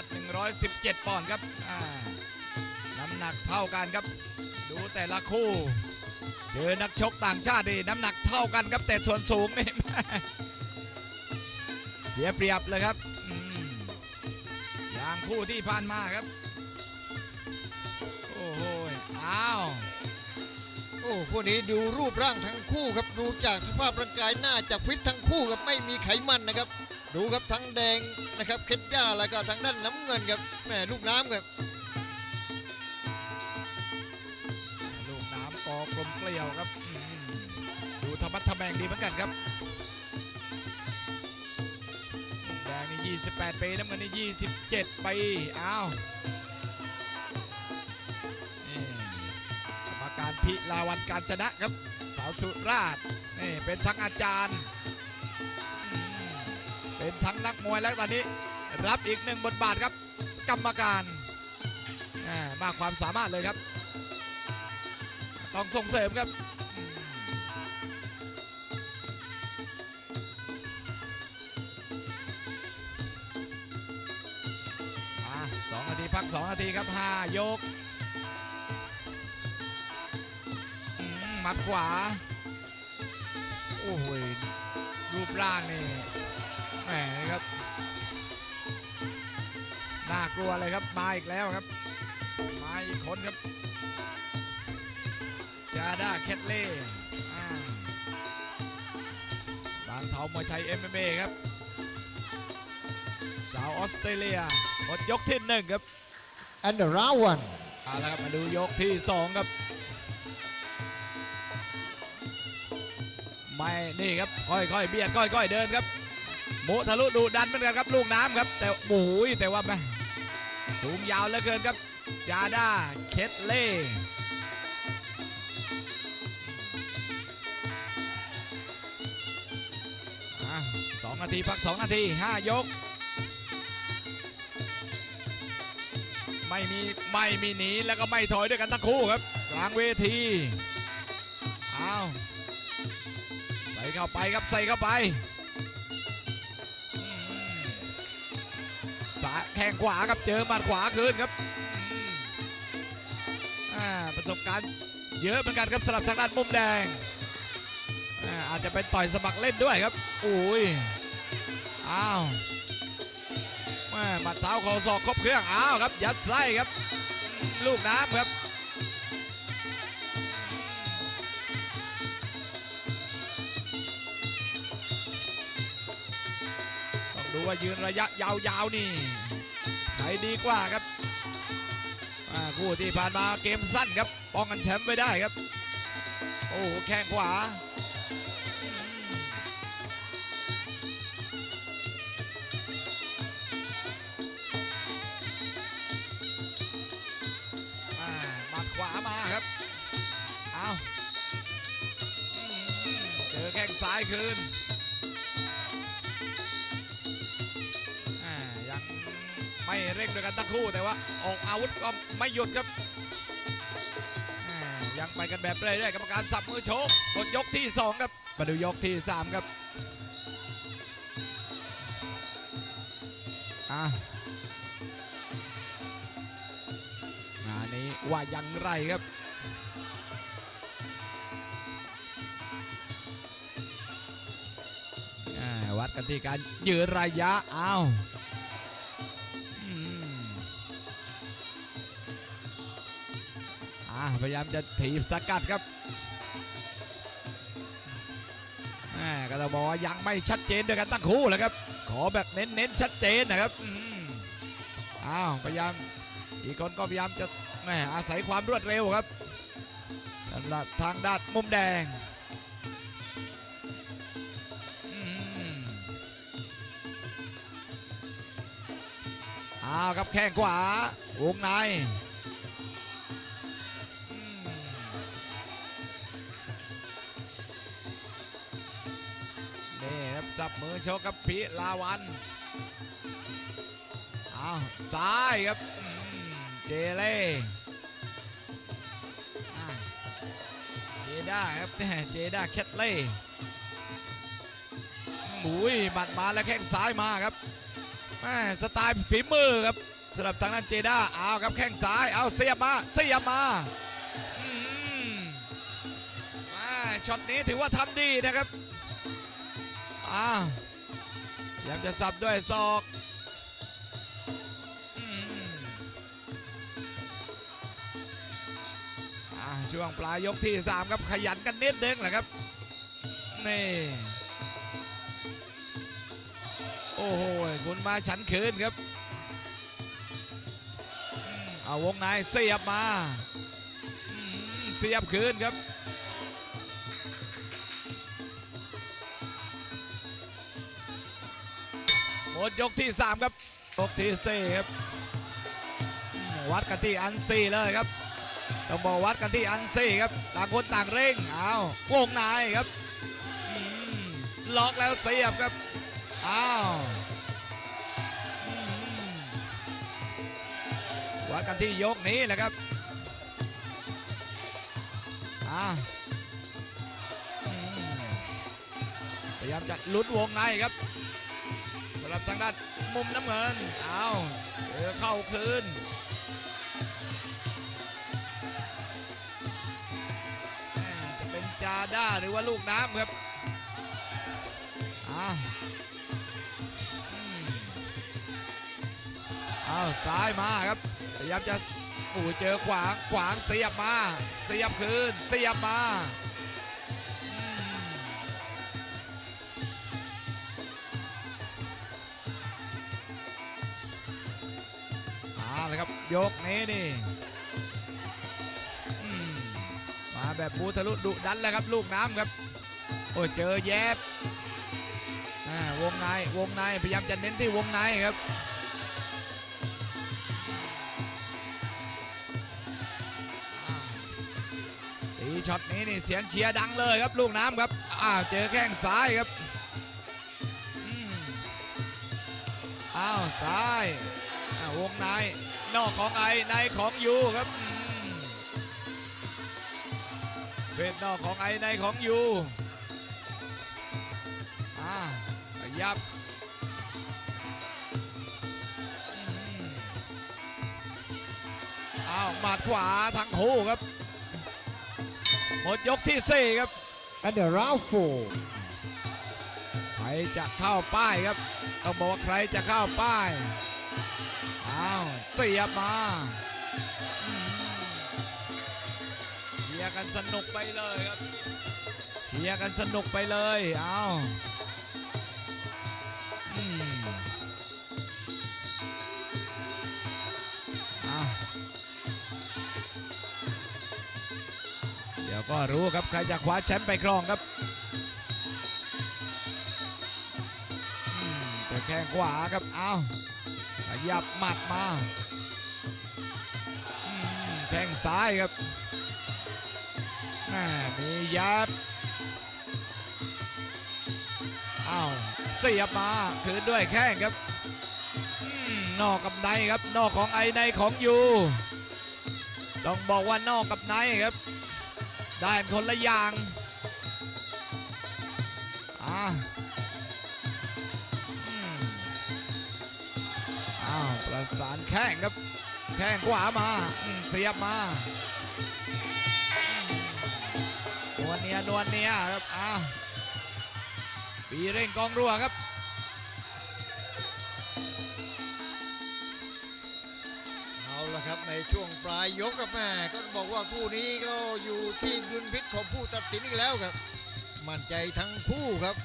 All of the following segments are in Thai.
กัด 117 ปอนด์ครับน้ำหนักเท่ากันครับ ดูแต่ละคู่เจอนักชกต่างชาตินี่น้ำหนักเท่ากันครับแต่ส่วนสูงนี่เสียเปรียบเลยครับอืมอย่างคู่ที่ผ่านมาครับ โอ้โหอ้าวโอ้คู่นี้ดูรูปร่างทั้งคู่ครับดูจากสภาพร่างกายน่าจะฟิตทั้งคู่ครับไม่มีไขมันนะครับ ดูครับทั้งแดงนะครับเคทย่าแล้วก็ทางด้านน้ำเงินครับแม่ลูกน้ำครับ ลูกน้ำกอกลมเกลียวครับดูธรรมัดทะแมงดีเหมือนกันครับแดงนี่28ปีน้ำเงินนี่27ปีอ้าวกรรมการพิลาวันการจนะครับ สาวสุราษฎร์นี่เป็นทั้งอาจารย์ เป็นทั้งนักมวยแล้วตอนนี้รับอีกหนึ่งบทบาทครับ กรรมการอ่ามากความสามารถเลยครับ ต้องส่งเสริมครับอืมอะสองนาทีพักสองนาทีครับห้ายกมหมัดขวา โอ้โห รูปร่างนี่แหมครับน่ากลัวเลยครับมาอีกแล้วครับมาอีกคนครับจาด้าแคทเล่อ่าบางเทามวยไทย MMA ครับ สาวออสเตรเลียหมดยกที่หนึ่งครับ and the round one เอาละครับมาดูยกที่สองครับ ไม่นี่ครับค่อยๆเบียดค่อยๆเดินครับโมทะลุดุดันเหมือนกันครับลูกน้ำครับ แต่โอ้ยแต่ว่าแม่สูงยาวเหลือเกินครับ จาด้าเคทเล่สองนาทีพักสองนาทีห้ายก ไม่มีไม่มีหนีแล้วก็ไม่ถอยด้วยกันทั้งคู่ครับกลางเวทีเอาใส่ เข้าไปครับใส่เข้าไปสาแข้งขวาครับเจอหมัดขวาคืนครับประสบการณ์เยอะเหมือนกันครับสำหรับทางด้านมุมแดงอาจจะเป็นต่อยสมัครเล่นด้วยครับอุ้ยอ้าวม่หมัดเท้าข่าศอกครบเครื่องอ้าวครับยัดไส้ครับ ลูกน้ำครับ ดูว่ายืนระยะยาวๆนี่ใครดีกว่าครับคู่ที่ผ่านมาเกมสั้นครับป้องกันแชมป์ไปได้ครับ โอ้โหแข้งขวาอ่าหมัดขวามาครับเอาเจอแข้งซ้ายคืน ไม่เร่งด้วยกันทั้งคู่แต่ว่าออกอาวุธก็ไม่หยุดครับ ยังไปกันแบบเรื่อยๆกรรมการสับมือโชกหมดยกที่สองครับมาดูยกที่สามครับอ่างานนี้ว่ายังไรครับวัดกันที่การยืนระยะอ้าว พยายามจะถีบสกัดครับแม่ก็ต้องบอกว่ายังไม่ชัดเจนด้วยกันตั้งคู่แหละครับ ขอแบบเน้นๆชัดเจนนะครับอ้าวพยายามอีกคนก็พยายามจะแม่อาศัยความรวดเร็วครับทางด้านมุมแดงอ้าวครับแข้งขวาวงใน บสับมือโชกกับพิลาวันอ้าวซ้ายครับเจเล่เจด้าครับเจด้าแคทเล่หมุยหมัดมาแล้วแข้งซ้ายมาครับแม่สไตล์ฝีมือครับสำหรับทางด้านเจด้าเอาครับแข้งซ้ายเอาเสียบมาเสียบมามแม่ช็อตนี้ถือว่าทำดีนะครับ อ้าวยายามจะสับด้วยศอกช่วงปลายยกที่ 3 ครับขยันกันนิดนึงแหละครับ นี่ โอ้โหคุณมาฉันคืนครับ เอาวงในเสียบมา เสียบคืนครับ มดยกที่ 3 ครับยกที่สี่ครับวัดกันที่อันซีเลยครับต้องบอกวัดกันที่อันซีครับต่างคนต่างเร่งเอาวงในครับล็อกแล้วเสียบครับอ้าววัดกันที่ยกนี้แหละครับอ้าวพยายามจะลุดวงในครับำหรับทางด้านมุมน้ำเงินเอาเจอเข้าคืนจะเป็นจาด้าหรือว่าลูกน้ำครับอ้าวอืมเอาซ้ายมาครับพยายามจะโอ้เจอขวางขวางเสียบมา เสียบคืนเสียบมา เลยครับ ยกนี้นี่มาแบบบูทะลุดุดันแล้วครับ ลูกน้ำครับ โอ้เจอแยบอ่าวงในวงในพยายามจะเน้นที่วงในครับตีช็อตนี้นี่เสียงเชียร์ดังเลยครับ ลูกน้ำครับอ้าวเจอแข้งซ้ายครับอ้าวซ้ายอ่าวงใน นอกของไอในของยูครับอืมเพศนอกของไอในของยูอ่าขยับอืมอ้าวหมัดขวาทั้งคู่ครับ หมดยกที่สี่ครับ and the round four ใครจะเข้าป้ายครับต้องบอกว่าใครจะเข้าป้ายอ้าวเสียบมาเชียร์กันสนุกไปเลยครับเชียร์กันสนุกไปเลยอ้าวอืมอ้าเดี๋ยวก็รู้ครับใครจะคว้าแชมป์ไปครองครับแต่แข้งขวาครับเอา ขยับหมัดมาแข้งซ้ายครับมียัดเอาเสียบมาคืนด้วยแข้งครับอนอกกับในครับ นอกของไอในของยูต้องบอกว่านอกกับในครับ ได้คนละอย่างอ่า ประสานแข้งครับ แข้งขวามาเสียบมาอืมนวลเนียนวลเนียครับอ้าปีเร่งกองรัวครับเอาละครับในช่วงปลายยกกับแม่ก็บอกว่าคู่นี้ก็อยู่ที่ดุลพิษของผู้ตัดสินอีกแล้วครับ มั่นใจทั้งคู่ครับ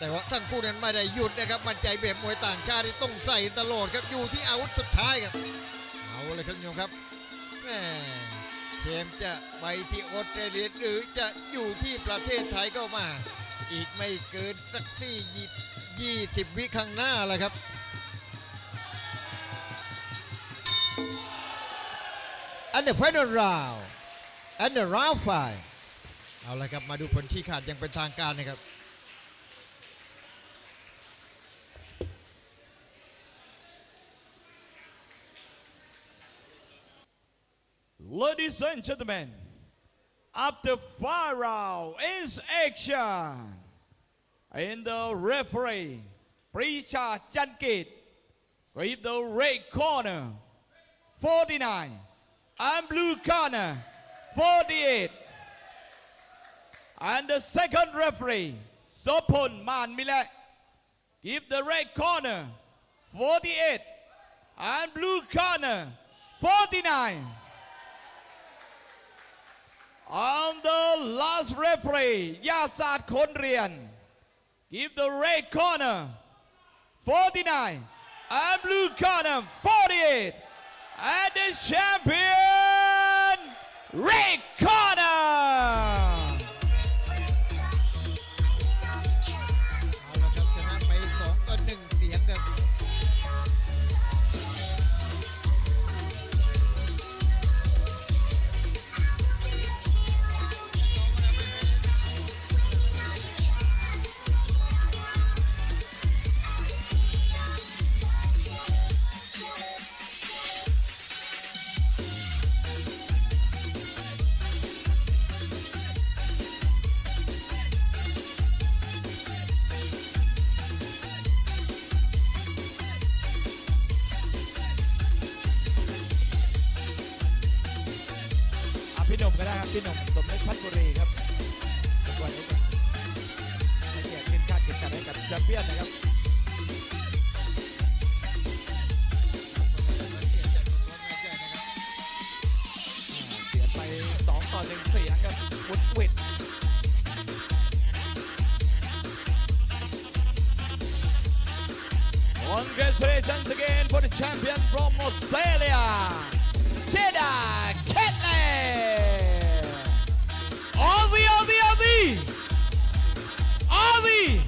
แต่ว่าทั้งคู่นั้นไม่ได้หยุดนะครับ มั่นใจแบบมวยต่างชาติที่ต้องใส่ตลอดครับ อยู่ที่อาวุธสุดท้ายครับ เอาเลยครับคุณผู้ชมครับแหมเชมจะไปที่ออสเตรเลียหรือจะอยู่ที่ประเทศไทยก็มา อีกไม่เกินสักที่ยี่สิบวิข้างหน้าแหละครับ and the final round and the round five เอาละครับมาดูผลที่ขาดย่างเป็นทางการนะครับ Ladies and gentlemen, after five round is action. In the referee ปรีชาจันเกต with the red corner 49 and blue corner 48 and the second referee โสพลมานมิและ give the red corner 48 and blue corner 49 on the last referee ยาศาสตร์คนเรียน give the red corner 49 and blue corner 48 and the champion พี่หนุ่มสมเด็จพัชบุรีครับวดนี้เป็นให้เกียรติขึ้นคาดเข็มขัดให้กับแชมเปี้ยนนะครับเสียไป2ต่อ1เสียงครับวุดวิด Congratulations again for the champion from Australia, Jeddah Bobby.